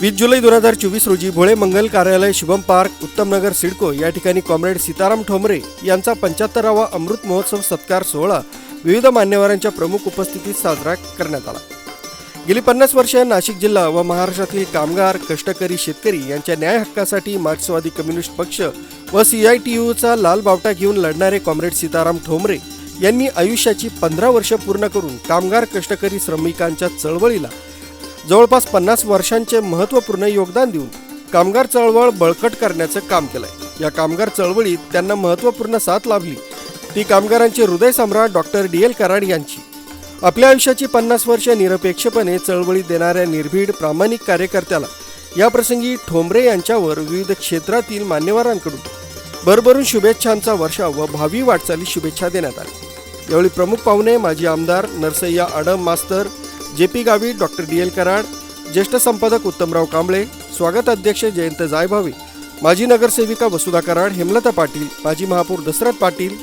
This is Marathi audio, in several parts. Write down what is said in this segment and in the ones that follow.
वीस जुलै दोन हजार चोवीस रोजी भोळे मंगल कार्यालय शुभम पार्क उत्तमनगर सिडको या ठिकाणी कॉम्रेड सीताराम ठोंबरे यांचा पंच्याहत्तरावा अमृत महोत्सव सत्कार सोहळा विविध मान्यवरांच्या प्रमुख उपस्थितीत साजरा करण्यात आला. गेली पन्नास वर्ष नाशिक जिल्हा व महाराष्ट्रातील कामगार कष्टकरी शेतकरी यांच्या न्याय हक्कासाठी मार्क्सवादी कम्युनिस्ट पक्ष व सी आय टी यूचा लाल बावटा घेऊन लढणारे कॉम्रेड सीताराम ठोंबरे यांनी आयुष्याची पंधरा वर्ष पूर्ण करून कामगार कष्टकरी श्रमिकांच्या चळवळीला जवळपास पन्नास वर्षांचे महत्त्वपूर्ण योगदान देऊन कामगार चळवळ बळकट करण्याचं काम केलंय. या कामगार चळवळीत त्यांना महत्त्वपूर्ण साथ लाभली. ती कामगारांचे हृदय सम्राट डॉक्टर डी एल कराड यांची. आपल्या आयुष्याची पन्नास वर्ष निरपेक्षपणे चळवळी देणाऱ्या निर्भीड प्रामाणिक कार्यकर्त्याला याप्रसंगी ठोंबरे यांच्यावर विविध क्षेत्रातील मान्यवरांकडून भरभरून शुभेच्छांचा वर्षाव व भावी वाटचाली शुभेच्छा देण्यात आल्या. यावेळी प्रमुख पाहुणे माजी आमदार नरसय्या आडम मास्तर जे पी गावी डॉक्टर डी एल कराड ज्येष्ठ संपादक उत्तमराव कांबळे स्वागत अध्यक्ष जयंत जायभावे माजी नगरसेविका वसुधा कराड हेमलता पाटील माजी महापौर दशरथ पाटील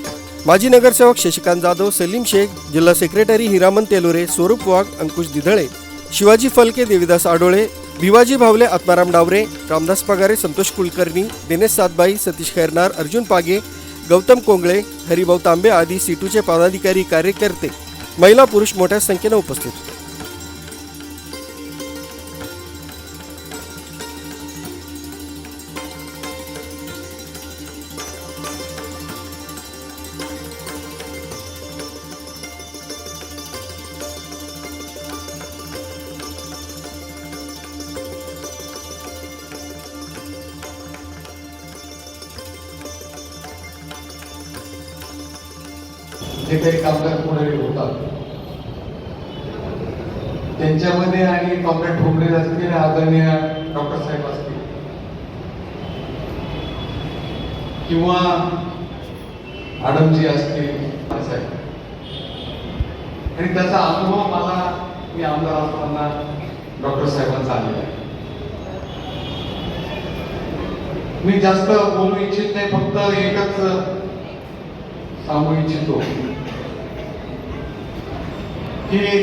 माजी नगरसेवक शशिकांत जाधव सलीम शेख जिल्हा सेक्रेटरी हिरामन तेलोरे स्वरूप वाघ अंकुश दिधळे शिवाजी फलके देविदास आडोळे भिवाजी भावले आत्माराम डावरे रामदास पगारे संतोष कुलकर्णी दिनेश सातबाई सतीश खैरनार अर्जुन पागे गौतम कोंगळे हरिभाऊ तांबे आदी सीटूचे पदाधिकारी कार्यकर्ते महिला पुरुष मोठ्या संख्येनं उपस्थित जे काही कामगार पुढे होतात. त्यांच्यामध्ये आणि कॉम्रेड ठोंबरे असतील आदरणीय डॉक्टर साहेब असतील. किंवा आडमजी असतील साहेब. आणि त्याचा अनुभव मला मी आमदार असताना डॉक्टर साहेबांचा आलेला आहे. मी जास्त बोलू इच्छित नाही फक्त एकच सांगू इच्छितो. हे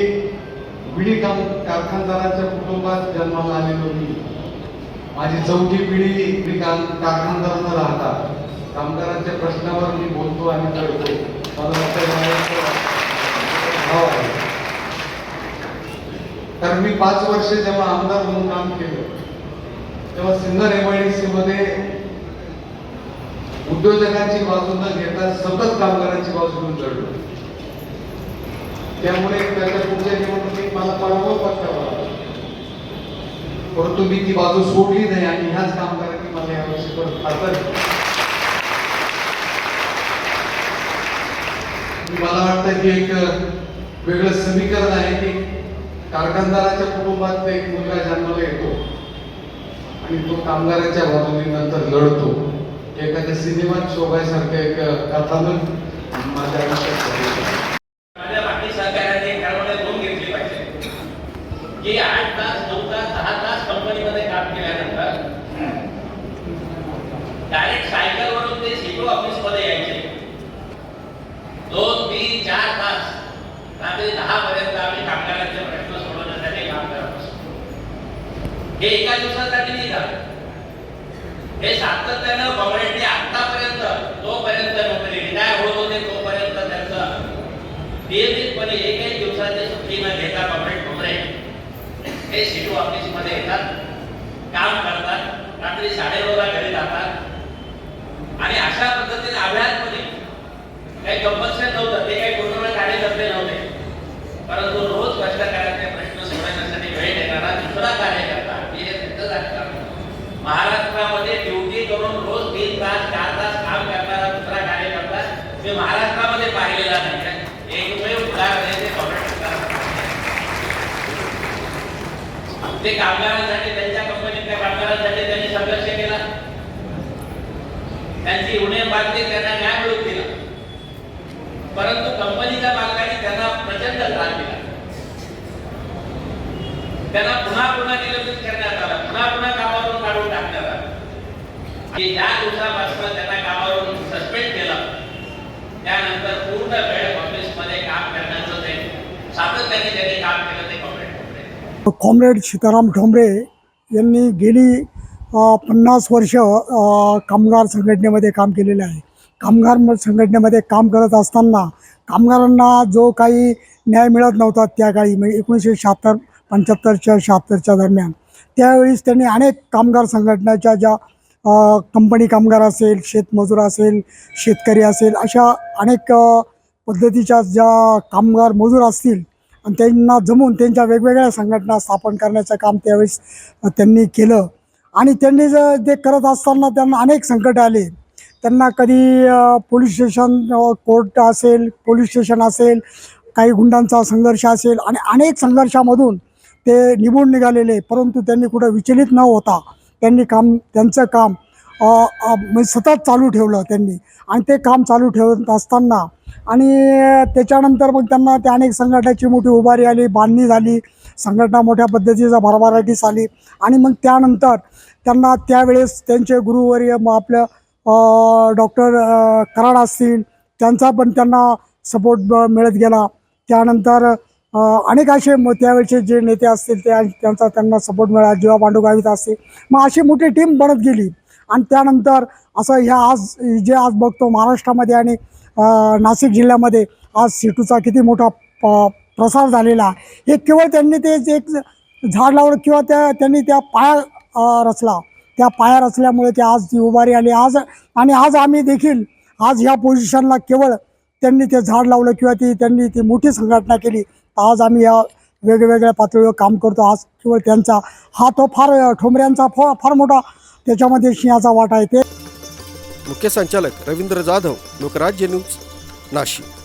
विडी काम कारखानदारांच्या कुटुंबात जन्माला आलेलो मी माझी चौथी पिढी मी काम कारखानदार राहतात कामगारांच्या प्रश्नावर मी बोलतो आणि लढतो तर मी पाच वर्ष जेव्हा आमदार म्हणून काम केलं तेव्हा सिन्नर एमआयडीसी मध्ये उद्योजकांची बाजू न घेता सतत कामगारांची बाजू घेऊन लढलो. त्यामुळे त्याच्या पुढच्या निवडणुकीत मला पराभव पत्करावा परंतु मी ती बाजू सोडली नाही आणि ह्याच कामगारांनी मला यावर्षी परत खासदार मला वाटतं की एक वेगळं समीकरण आहे की कारखानदाराच्या कुटुंबात एक मुलगा जन्माला येतो आणि तो कामगारांच्या बाजूने नंतर लढतो. एखाद्या सिनेमात शोभायसारखं एक कथानक माझ्या आयुष्यात झालेलं. माझ्या बाकी सहकार्याने ठरवणे दोन घेतली पाहिजे की आठ तास नऊ तास दहा तास कंपनीमध्ये काम केल्यानंतर डायरेक्ट सायकलवरून ते सीटो ऑफिसमध्ये यायचे. दोन तीन चार तास रात्री दहा पर्यंत आम्ही कामगारांचे प्रश्न सोडवण्यासाठी काम करत असतो. हे एका दिवसासाठी नाही झालं. हे सातत्यानं गव्हर्नमेंटने आतापर्यंत जोपर्यंत नोकरी रिटायर होत होते तोपर्यंत त्यांचं नियमितपणे एकही दिवसाची सुट्टी न घेता कॉम्रेड ठोकरे हे सीटू ऑफिसमध्ये येतात काम करतात रात्री साडेनऊला घरी जातात आणि अशा पद्धतीने अभ्यासमध्ये काही कंपल्सरी नव्हतं ते काही पूर्ण कार्यकर्ते नव्हते. परंतु रोज भ्रष्टाचाराचे प्रश्न सोडवण्यासाठी वेळ देणारा दुसरा कार्यकर्ता हे सिद्ध महाराष्ट्रामध्ये ड्युटी करून रोज तीन तास चार तास काम करणारा दुसरा कार्यकर्ता मी महाराष्ट्रामध्ये पाहिलेला नाही एकमेव उदाहरण आहे ते कॉम्रेड ते कामगारांसाठी त्यांच्या कंपनीतल्या कामगारांसाठी त्यांनी त्यांची उणे बांधली त्यांना न्याय मिळवून दिला. परंतु कंपनीच्या मालकाने त्यांना प्रचंड त्रास दिला. त्यांना पुन्हा पुन्हा निलंबित करण्यात आला. पुन्हा पुन्हा कामावरून काढून टाकण्यात आला. की ज्या दिवसापासून त्यांना कामावरून सस्पेंड केलं त्यानंतर पूर्ण वेळ ऑफिसमध्ये काम करण्याचं ते सातत्याने त्यांनी काम केलं ते कॉम्रेड कॉम्रेड सीताराम ठोंबरे यांनी गेली पन्नास वर्ष कामगार संघटनेमध्ये काम केलेले आहे. कामगार म- संघटनेमध्ये काम करत असताना कामगारांना जो काही न्याय मिळत नव्हता त्या काळी म्हणजे एकोणीसशे शहात्तर पंच्याहत्तरच्या शहात्तरच्या दरम्यान त्यावेळेस त्यांनी अनेक कामगार संघटनेच्या ज्या कंपनी कामगार असेल शेतमजूर असेल शेतकरी असेल अशा अनेक पद्धतीच्या ज्या कामगार मजूर असतील आणि त्यांना जमून त्यांच्या वेगवेगळ्या संघटना स्थापन करण्याचं काम त्यावेळेस त्यांनी केलं. आणि त्यांनी जर ते करत असताना त्यांना अनेक संकट आले. त्यांना कधी पोलीस स्टेशन कोर्ट असेल पोलीस स्टेशन असेल काही गुंडांचा संघर्ष असेल आणि अनेक संघर्षामधून ते निघून निघालेले. परंतु त्यांनी कुठं विचलित न होता त्यांनी काम त्यांचं काम म्हणजे सतत चालू ठेवलं त्यांनी. आणि ते काम चालू ठेवत असताना आणि त्याच्यानंतर मग त्यांना त्या अनेक संघटनाची मोठी उभारी आली बांधणी झाली. संघटना मोठ्या पद्धतीचा भरभराटीस आली. आणि मग त्यानंतर त्यांना त्यावेळेस त्यांचे गुरुवर्य मग आपलं डॉक्टर कराड असतील त्यांचा पण त्यांना सपोर्ट मिळत गेला. त्यानंतर अनेक असे मग त्यावेळेचे जे नेते असतील त्या त्यांचा त्यांना सपोर्ट मिळाला. जेव्हा पांडुगावीत असतील. मग अशी मोठी टीम बनत गेली. आणि त्यानंतर असं ह्या आज जे आज बघतो महाराष्ट्रामध्ये आणि नाशिक जिल्ह्यामध्ये आज सीटूचा किती मोठा प प्रसार झालेला आहे. हे केवळ त्यांनी ते एक झाड लावलं किंवा त्या त्यांनी त्या पाया रचला. त्या पाया रचल्यामुळे ते आज ती उभारी आली. आज आणि आज आम्ही देखील आज ह्या पोझिशनला केवळ त्यांनी ते झाड लावलं किंवा ती त्यांनी ती मोठी संघटना केली. आज आम्ही या वेगवेगळ्या पातळीवर काम करतो. आज केवळ त्यांचा हा तो फार ठोंबऱ्यांचा फार फार मोठा त्याच्यामध्ये सिंहाचा वाटा आहे ते. मुख्य संचालक रवींद्र जाधव लोकराज्य न्यूज नाशिक.